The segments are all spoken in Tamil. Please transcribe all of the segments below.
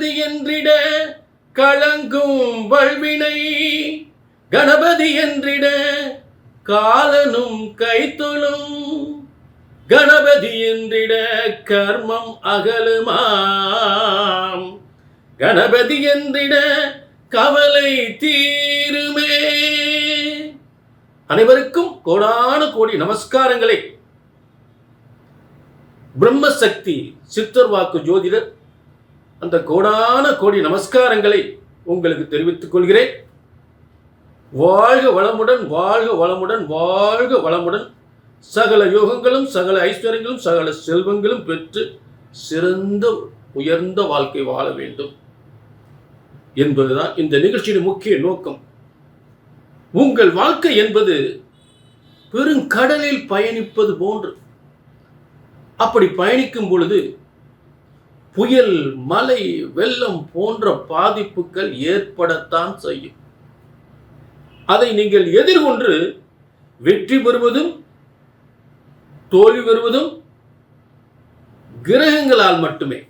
கணபதி என்றிட களங்கும் வல்வினை. கணபதி என்றிட காலனும் கைத்தொழும். கணபதி என்றிட கர்மம் அகலுமாம். கணபதி என்றிட கவலை தீருமே. அனைவருக்கும் கோடான கோடி நமஸ்காரங்களை. பிரம்மசக்தி சித்தர் வாக்கு ஜோதிடர் அந்த கோடான கோடி நமஸ்காரங்களை உங்களுக்கு தெரிவித்துக் கொள்கிறேன். வாழ்க வளமுடன் வாழ்க வளமுடன் வாழ்க வளமுடன். சகல யோகங்களும் சகல ஐஸ்வர்யங்களும் சகல செல்வங்களும் பெற்று சிறந்த உயர்ந்த வாழ்க்கை வாழ வேண்டும். என்பதுதான் இந்த நிகழ்ச்சியின் முக்கிய நோக்கம். உங்கள் வாழ்க்கை என்பது பெருங்கடலில் பயணிப்பது போன்று. அப்படி பயணிக்கும் பொழுது புயல் மலை வெள்ளம் போன்ற பாதிப்புகள் ஏற்படத்தான் செய்யும். அதை நீங்கள் எதிர்கொண்டு வெற்றி பெறுவதும் தோல்வி பெறுவதும் கிரகங்களால் மட்டுமே.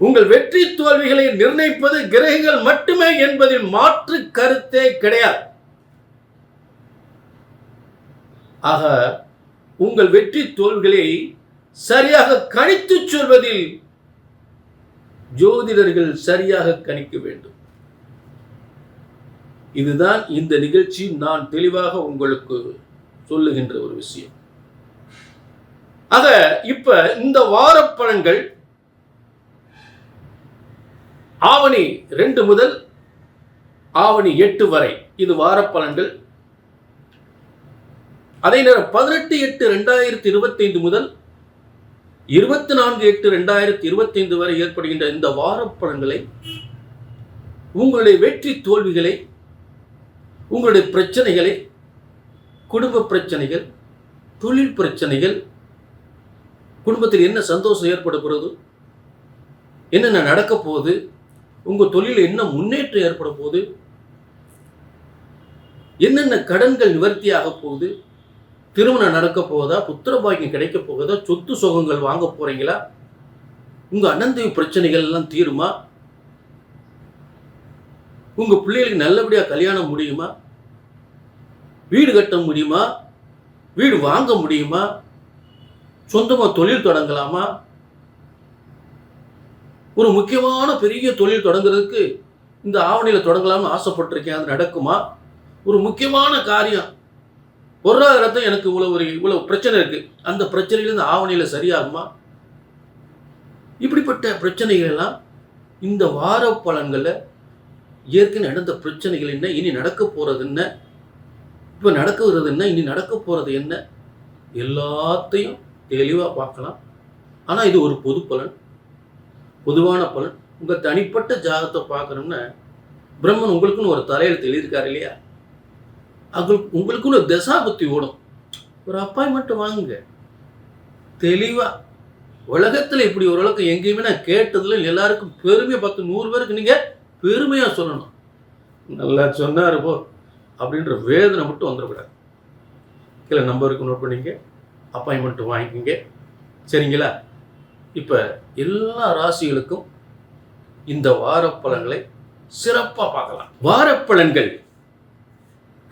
உங்கள் வெற்றி தோல்விகளை நிர்ணயிப்பது கிரகங்கள் மட்டுமே என்பதில் மாற்று கருத்தே கிடையாது. ஆக உங்கள் வெற்றி தோல்விகளை சரியாக கணித்துச் சொல்வதில் ஜோதிடர்கள் சரியாக கணிக்க வேண்டும். இதுதான் இந்த நிகழ்ச்சி. நான் தெளிவாக உங்களுக்கு சொல்லுகின்ற ஒரு விஷயம். ஆக இப்ப இந்த வார பலன்கள் ஆவணி ரெண்டு முதல் ஆவணி எட்டு வரை. இது வார பலன்கள் அதே நேரம் பதினெட்டு எட்டு ரெண்டாயிரத்தி இருபத்தைந்து முதல் இருபத்தி நான்கு எட்டு ரெண்டாயிரத்தி இருபத்தைந்து வரை ஏற்படுகின்ற இந்த வாரப்படங்களை உங்களுடைய வெற்றி தோல்விகளை உங்களுடைய பிரச்சனைகளை குடும்ப பிரச்சனைகள் தொழில் பிரச்சனைகள் குடும்பத்தில் என்ன சந்தோஷம் ஏற்பட போகிறது என்னென்ன நடக்க போகுது உங்கள் தொழிலில் என்ன முன்னேற்றம் ஏற்பட போகுது என்னென்ன கடன்கள் நிவர்த்தி ஆக போகுது திருமணம் நடக்க போகுதா? புத்திர பாக்கியம் கிடைக்க போகுதா? சொத்து சுகங்கள் வாங்க போகிறீங்களா உங்கள் அனந்தவி பிரச்சனைகள் எல்லாம் தீருமா? உங்கள் பிள்ளைகளுக்கு நல்லபடியாக கல்யாணம் முடியுமா? வீடு கட்ட முடியுமா? வீடு வாங்க முடியுமா? சொந்தமாக தொழில் தொடங்கலாமா? ஒரு முக்கியமான பெரிய தொழில் தொடங்குறதுக்கு இந்த ஆவணியில் தொடங்கலாம்னு ஆசைப்பட்டிருக்கேன். அது நடக்குமா? ஒரு முக்கியமான காரியம். பொருளாதாரத்தை எனக்கு இவ்வளவு ஒரு இவ்வளவு பிரச்சனை இருக்கு. அந்த பிரச்சனையில இந்த சரியாகுமா? இப்படிப்பட்ட பிரச்சனைகள் எல்லாம் இந்த வார பலன்களில் ஏற்கனவே நடந்த பிரச்சனைகள் என்ன இனி நடக்க போகிறது என்ன இப்போ நடக்கிறது என்ன இனி நடக்க போகிறது என்ன எல்லாத்தையும் தெளிவாக பார்க்கலாம். ஆனால் இது ஒரு பொது பலன் பொதுவான பலன். உங்கள் தனிப்பட்ட ஜாதகத்தை பார்க்கணும்னா பிரம்மன் உங்களுக்குன்னு ஒரு தலையெழுத்து எழுதியிருக்காரு இல்லையா? அவங்களுக்கு உங்களுக்குன்னு ஒரு தசாபுத்தி ஓடும். ஒரு அப்பாயின்மெண்ட் வாங்குங்க தெளிவாக உலகத்தில் இப்படி ஓரளவுக்கு எங்கேயுமே நான் கேட்டதில் எல்லாருக்கும் பெருமையை பத்து நூறு பேருக்கு நீங்கள் பெருமையாக சொல்லணும். நல்லா சொன்னார் போ. அப்படின்ற வேதனை மட்டும் வந்துடக்கூடாது. கீழே நம்பருக்கு நோட் பண்ணிங்க அப்பாயின்மெண்ட் வாங்கிக்கோங்க. சரிங்களா? இப்போ எல்லா ராசிகளுக்கும் இந்த வாரப்பலன்களை சிறப்பாக பார்க்கலாம். வாரப்பலன்கள்.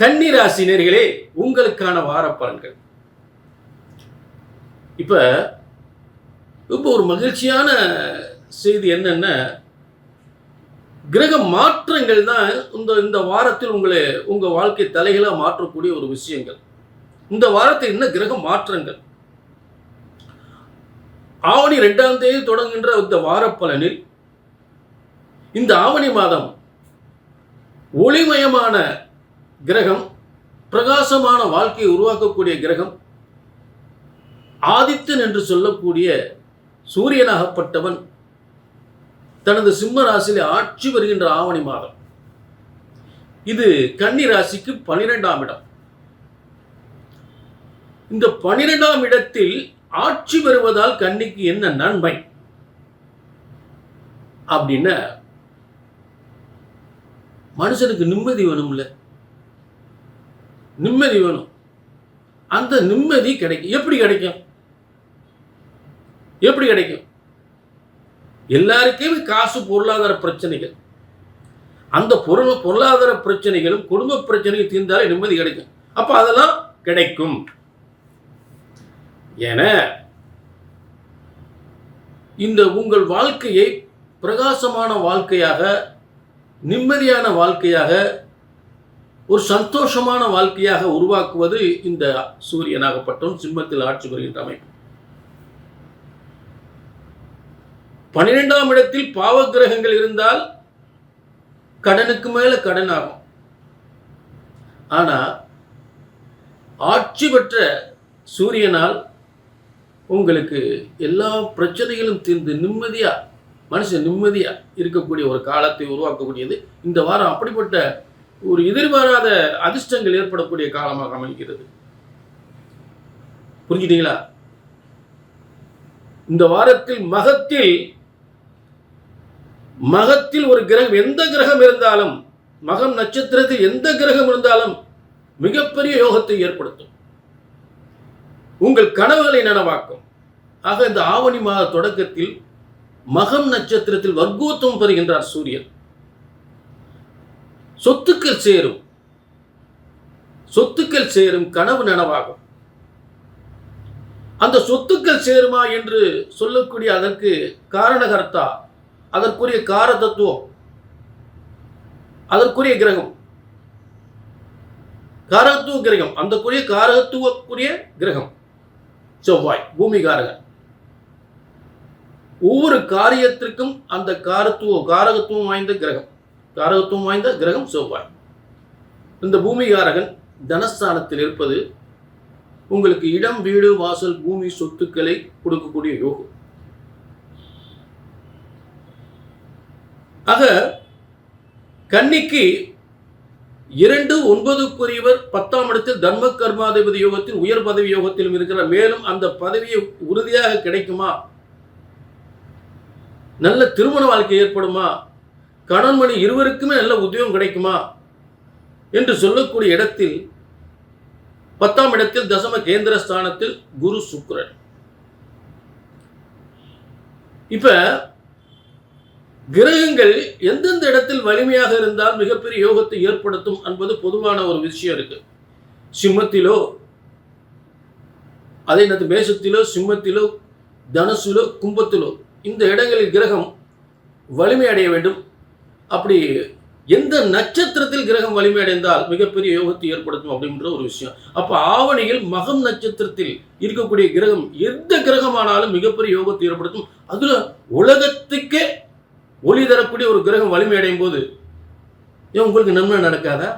கன்னிராசி நேர்களே உங்களுக்கான வாரப்பலன்கள். இப்ப இப்போ ஒரு மகிழ்ச்சியான செய்தி என்னன்னா கிரக மாற்றங்கள் தான் இந்த இந்த வாரத்தில் உங்களை உங்க வாழ்க்கை தலைகளாக மாற்றக்கூடிய ஒரு விஷயங்கள். இந்த வாரத்தில் என்ன கிரக மாற்றங்கள்? ஆவணி ரெண்டாம் தேதி தொடங்குகின்ற இந்த வாரப்பலனில் இந்த ஆவணி மாதம் ஒளிமயமான கிரகம் பிரகாசமான வாழ்க்கையை உருவாக்கக்கூடிய கிரகம் ஆதித்தன் என்று சொல்லக்கூடிய சூரியனாகப்பட்டவன் தனது சிம்ம ராசியிலே ஆட்சி வருகின்ற ஆவணி மாதம். இது கன்னி ராசிக்கு பனிரெண்டாம் இடம். இந்த பனிரெண்டாம் இடத்தில் ஆட்சி வருவதால் கன்னிக்கு என்ன நன்மை? அப்படின்னா மனுஷனுக்கு நிம்மதி வேணும்ல. நிம்மதி வேணும். அந்த நிம்மதி கிடைக்கும். எப்படி கிடைக்கும்? எப்படி கிடைக்கும்? எல்லாருக்குமே காசு பொருளாதார பிரச்சனைகள். அந்த பொருள் பொருளாதார பிரச்சனைகளும் குடும்ப பிரச்சனைகள் தீர்ந்தாலே நிம்மதி கிடைக்கும். அப்போ அதெல்லாம் கிடைக்கும். என இந்த உங்கள் வாழ்க்கையை பிரகாசமான வாழ்க்கையாக நிம்மதியான வாழ்க்கையாக ஒரு சந்தோஷமான வாழ்க்கையாக உருவாக்குவது இந்த சூரியனாகப்பட்டவன் சிம்மத்தில் ஆட்சி புரிகின்ற அமைப்பு. பன்னிரெண்டாம் இடத்தில் பாவ கிரகங்கள் இருந்தால் கடனுக்கு மேல கடன் ஆகும். ஆனா ஆட்சி பெற்ற சூரியனால் உங்களுக்கு எல்லா பிரச்சனைகளும் தீர்ந்து நிம்மதியா மனுஷன் நிம்மதியா இருக்கக்கூடிய ஒரு காலத்தை உருவாக்கக்கூடியது. இந்த வாரம் அப்படிப்பட்ட ஒரு எதிர்பாராத அதிர்ஷ்டங்கள் ஏற்படக்கூடிய காலமாக அமைகிறது. புரிஞ்சுட்டீங்களா? இந்த வாரத்தில் மகத்தில் மகத்தில் ஒரு கிரகம் எந்த கிரகம் இருந்தாலும் மகம் நட்சத்திரத்தில் எந்த கிரகம் இருந்தாலும் மிகப்பெரிய யோகத்தை ஏற்படுத்தும். உங்கள் கனவுகளை நனவாக்கும். ஆக இந்த ஆவணி மாத தொடக்கத்தில் மகம் நட்சத்திரத்தில் வர்க்கோத்தம் பெறுகின்றார் சூரியன். சொத்துக்கள் சேரும். சொத்துக்கள் சேரும் கனவு நனவாகும். அந்த சொத்துக்கள் சேருமா என்று சொல்லக்கூடிய அதற்கு காரணகர்த்தா அதற்குரிய கார தத்துவம் அதற்குரிய கிரகம். காரகத்துவ கிரகம் அந்தக்குரிய காரகத்துவக்குரிய கிரகம். செவ்வாய் பூமிகாரகன். ஒவ்வொரு காரியத்திற்கும் அந்த காரத்துவ காரகத்துவம் வாய்ந்த கிரகம். காரகத்துவம் வாய்ந்த கிரகம் செவ்வாய். இந்த பூமிகாரகன் தனஸ்தானத்தில் இருப்பது உங்களுக்கு இடம் வீடு வாசல் பூமி சொத்துக்களை கொடுக்கக்கூடிய யோகம். ஆக கன்னிக்கு இரண்டு ஒன்பதுக்குரியவர் பத்தாம் இடத்தில் தர்ம கர்மாதிபதி யோகத்தில் உயர் பதவி யோகத்திலும் இருக்கிற மேலும் அந்த பதவியை உறுதியாக கிடைக்குமா? நல்ல திருமண வாழ்க்கை ஏற்படுமா? கணவன்மணி இருவருக்குமே நல்ல உத்தியோகம் கிடைக்குமா? என்று சொல்லக்கூடிய இடத்தில் பத்தாம் இடத்தில் தசம கேந்திர ஸ்தானத்தில் குரு சுக்ரன் இப்ப கிரகங்கள் எந்தெந்த இடத்தில் வலிமையாக இருந்தால் மிகப்பெரிய யோகத்தை ஏற்படுத்தும் என்பது பொதுவான ஒரு விஷயம் இருக்கு. சிம்மத்திலோ அதே நேரத்தில் மேசத்திலோ சிம்மத்திலோ தனுசிலோ கும்பத்திலோ இந்த இடங்களில் கிரகம் வலிமை அடைய வேண்டும். அப்படி எந்த நட்சத்திரத்தில் கிரகம் வலிமை அடைந்தால் மிகப்பெரிய யோகத்தை ஏற்படுத்தும் அப்படின்ற ஒரு விஷயம். அப்போ ஆவணியில் மகம் நட்சத்திரத்தில் இருக்கக்கூடிய கிரகம் எந்த கிரகமானாலும் மிகப்பெரிய யோகத்தை ஏற்படுத்தும். அதில் உலகத்துக்கே ஒளி தரக்கூடிய ஒரு கிரகம் வலிமை அடையும் போது ஏன் உங்களுக்கு நன்மை நடக்காதா?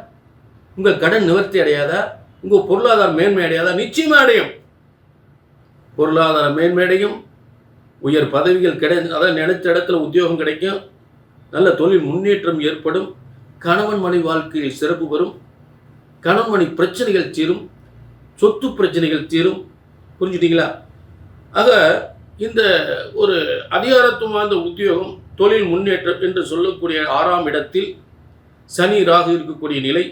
உங்கள் கடன் நிவர்த்தி அடையாதா? உங்கள் பொருளாதார மேன்மை அடையாதா? நிச்சயமாக அடையும். பொருளாதார மேன்மை அடையும். உயர் பதவிகள் கிடை அதாவது நினைத்த இடத்துல உத்தியோகம் கிடைக்கும். நல்ல தொழில் முன்னேற்றம் ஏற்படும். கணவன் மனை வாழ்க்கையில் சிறப்பு வரும் கணவன் மனை பிரச்சனைகள் தீரும். சொத்து பிரச்சனைகள் தீரும். புரிஞ்சுட்டீங்களா? ஆக இந்த ஒரு அதிகாரத்துவம் வாய்ந்த உத்தியோகம் தொழில் முன்னேற்றம் என்று சொல்லக்கூடிய ஆறாம் இடத்தில் சனி ராகு இருக்கக்கூடிய நிலை.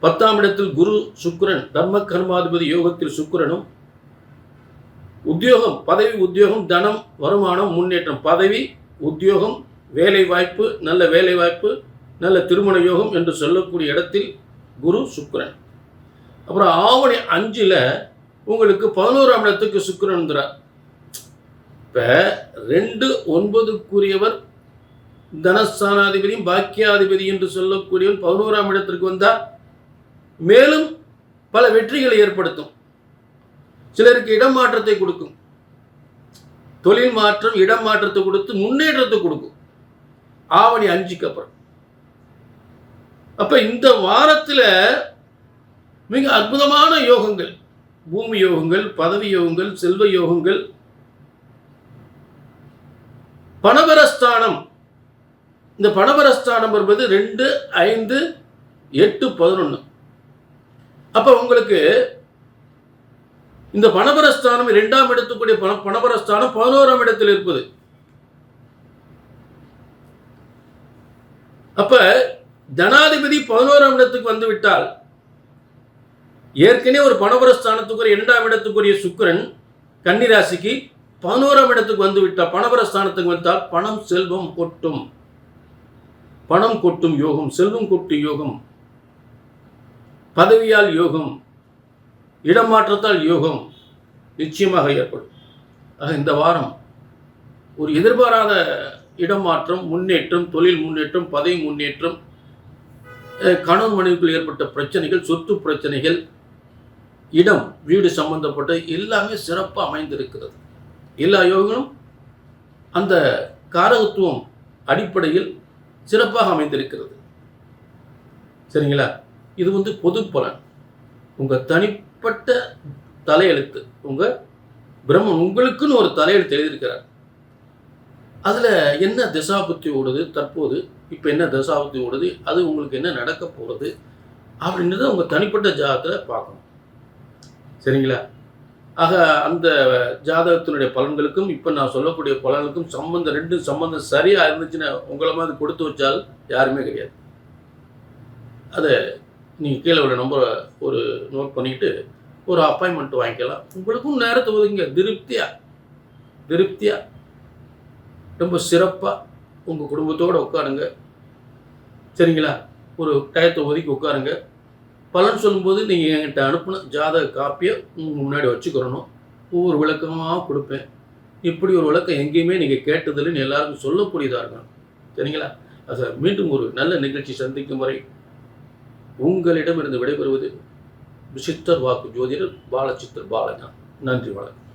பத்தாம் இடத்தில் குரு சுக்கரன் தர்ம கர்மாதிபதி யோகத்தில் சுக்கரனும். உத்தியோகம் பதவி உத்தியோகம் தனம் வருமானம் முன்னேற்றம். பதவி உத்தியோகம் வேலை வாய்ப்பு நல்ல வேலை வாய்ப்பு நல்ல திருமண யோகம் என்று சொல்லக்கூடிய இடத்தில் குரு சுக்கரன். அப்புறம் ஆவணி அஞ்சில் உங்களுக்கு பதினோராம் இடத்துக்கு சுக்கரன்கிறார் இப்போ ரெண்டு ஒன்பதுக்குரியவர் தனஸ்தானாதிபதியும் பாக்கியாதிபதி என்று சொல்லக்கூடியவர் பதினோராம் இடத்திற்கு வந்தால் மேலும் பல வெற்றிகளை ஏற்படுத்தும். சிலருக்கு இடம் மாற்றத்தை கொடுக்கும். தொழில் மாற்றம் இடம் மாற்றத்தை கொடுத்து முன்னேற்றத்தை கொடுக்கும். ஆவணி அஞ்சுக்கு அப்புறம் அப்ப இந்த வாரத்தில் மிக அற்புதமான யோகங்கள் பூமி யோகங்கள் பதவி யோகங்கள் செல்வ யோகங்கள் பணபரஸ்தானம். இந்த பணபரஸ்தானம் என்பது ரெண்டு ஐந்து எட்டு பதினொன்று அப்போ உங்களுக்கு இந்த பணபரஸ்தானம் இரண்டாம் இடத்துக்குரிய பண பணபரஸ்தானம் பதினோராம் இடத்தில் இருப்பது. அப்ப ஜனாதிபதி பதினோராம் இடத்துக்கு வந்து விட்டால் ஏற்கனவே ஒரு பணபரஸ்தானத்துக்குரிய இரண்டாம் இடத்துக்குரிய சுக்கிரன் கன்னிராசிக்கு பதினோராம் இடத்துக்கு வந்து விட்டால் பணபரஸ்தானத்துக்கு வந்தால் பணம் செல்வம் கொட்டும். பணம் கொட்டும் யோகம் செல்வம் கொட்டும் யோகம். பதவியால் யோகம் இடமாற்றத்தால் யோகம் நிச்சயமாக ஏற்படும். ஆக இந்த வாரம் ஒரு எதிர்பாராத இடமாற்றம் முன்னேற்றம் தொழில் முன்னேற்றம் பதவி முன்னேற்றம் கணவன் மனைவிக்குள் ஏற்பட்ட பிரச்சனைகள் சொத்து பிரச்சனைகள் இடம் வீடு சம்பந்தப்பட்ட எல்லாமே சிறப்பாக அமைந்திருக்கிறது. எல்லா யோகங்களும் அந்த காரகத்துவம் அடிப்படையில் சிறப்பாக அமைந்திருக்கிறது. சரிங்களா? இது வந்து பொது பலன். உங்கள் தனிப்பட்ட தலையெழுத்து உங்கள் பிரம்மன் உங்களுக்குன்னு ஒரு தலையெழுத்து எழுதியிருக்கிறார். அதில் என்ன திசாபுத்தி ஓடுது? தற்போது இப்போ என்ன தசாபுத்தி ஓடுது? அது உங்களுக்கு என்ன நடக்க போகிறது அப்படின்றத உங்கள் தனிப்பட்ட ஜாதகத்தில் பார்க்கணும். சரிங்களா? ஆக அந்த ஜாதகத்தினுடைய பலன்களுக்கும் இப்போ நான் சொல்லக்கூடிய பலனுக்கும் சம்பந்தம் ரெண்டும் சம்பந்தம் சரியாக இருந்துச்சுன்னா உங்களை மாதிரி கொடுத்து வச்சால் யாருமே கிடையாது. அதை நீங்கள் கீழே உள்ள நம்பரை ஒரு நோட் பண்ணிக்கிட்டு ஒரு அப்பாயின்மெண்ட் வாங்கிக்கலாம். உங்களுக்கும் நேரத்தை ஒதுங்க திருப்தியாக திருப்தியாக ரொம்ப சிறப்பாக உங்கள் குடும்பத்தோடு உட்காருங்க. சரிங்களா? ஒரு டயத்தை ஒதுக்கி உட்காருங்க. பலன் சொல்லும்போது நீங்கள் என்கிட்ட அனுப்பின ஜாதக காப்பியை உங்கள் முன்னாடி வச்சுக்கிறணும். ஒவ்வொரு விளக்கமாக கொடுப்பேன். இப்படி ஒரு விளக்கம் எங்கேயுமே நீங்கள் கேட்டதில்லைன்னு எல்லாருக்கும் சொல்லக்கூடியதாக இருக்கணும். சரிங்களா? அது மீண்டும் ஒரு நல்ல நிகழ்ச்சி சந்திக்கும் வரை உங்களிடமிருந்து விடைபெறுவது விசித்தர் வாக்கு ஜோதிடர் பாலச்சித்தர் பாலஜான் நன்றி வணக்கம்.